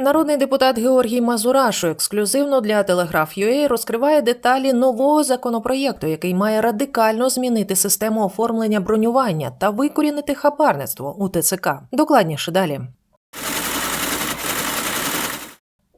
Народний депутат Георгій Мазурашу ексклюзивно для Телеграф.UA розкриває деталі нового законопроєкту, який має радикально змінити систему оформлення бронювання та викорінити хабарництво у ТЦК. Докладніше далі.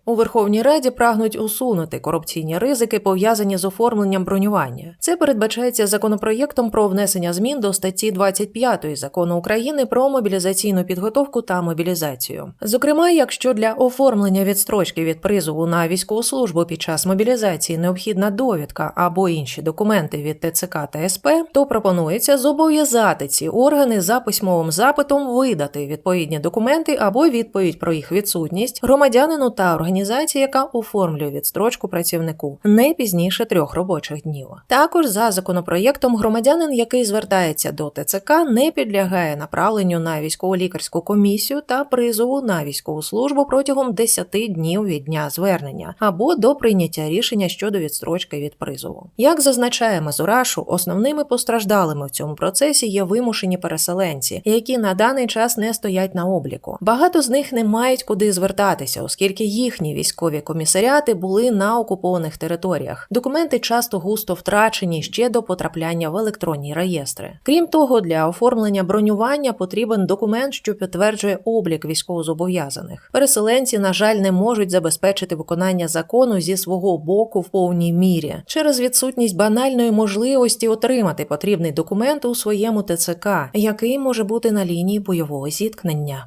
У Верховній Раді прагнуть усунути корупційні ризики, пов'язані з оформленням бронювання. Це передбачається законопроєктом про внесення змін до статті 25 закону України про мобілізаційну підготовку та мобілізацію. Зокрема, якщо для оформлення відстрочки від призову на військову службу під час мобілізації необхідна довідка або інші документи від ТЦК та СП, то пропонується зобов'язати ці органи за письмовим запитом видати відповідні документи або відповідь про їх відсутність громадянину та організації, яка оформлює відстрочку працівнику не пізніше трьох робочих днів. Також за законопроєктом громадянин, який звертається до ТЦК, не підлягає направленню на військово-лікарську комісію та призову на військову службу протягом 10 днів від дня звернення або до прийняття рішення щодо відстрочки від призову. Як зазначає Мазурашу, основними постраждалими в цьому процесі є вимушені переселенці, які на даний час не стоять на обліку. Багато з них не мають куди звертатися, оскільки їхні військові комісаріати були на окупованих територіях. Документи часто густо втрачені ще до потрапляння в електронні реєстри. Крім того, для оформлення бронювання потрібен документ, що підтверджує облік військовозобов'язаних. Переселенці, на жаль, не можуть забезпечити виконання закону зі свого боку в повній мірі через відсутність банальної можливості отримати потрібний документ у своєму ТЦК, який може бути на лінії бойового зіткнення.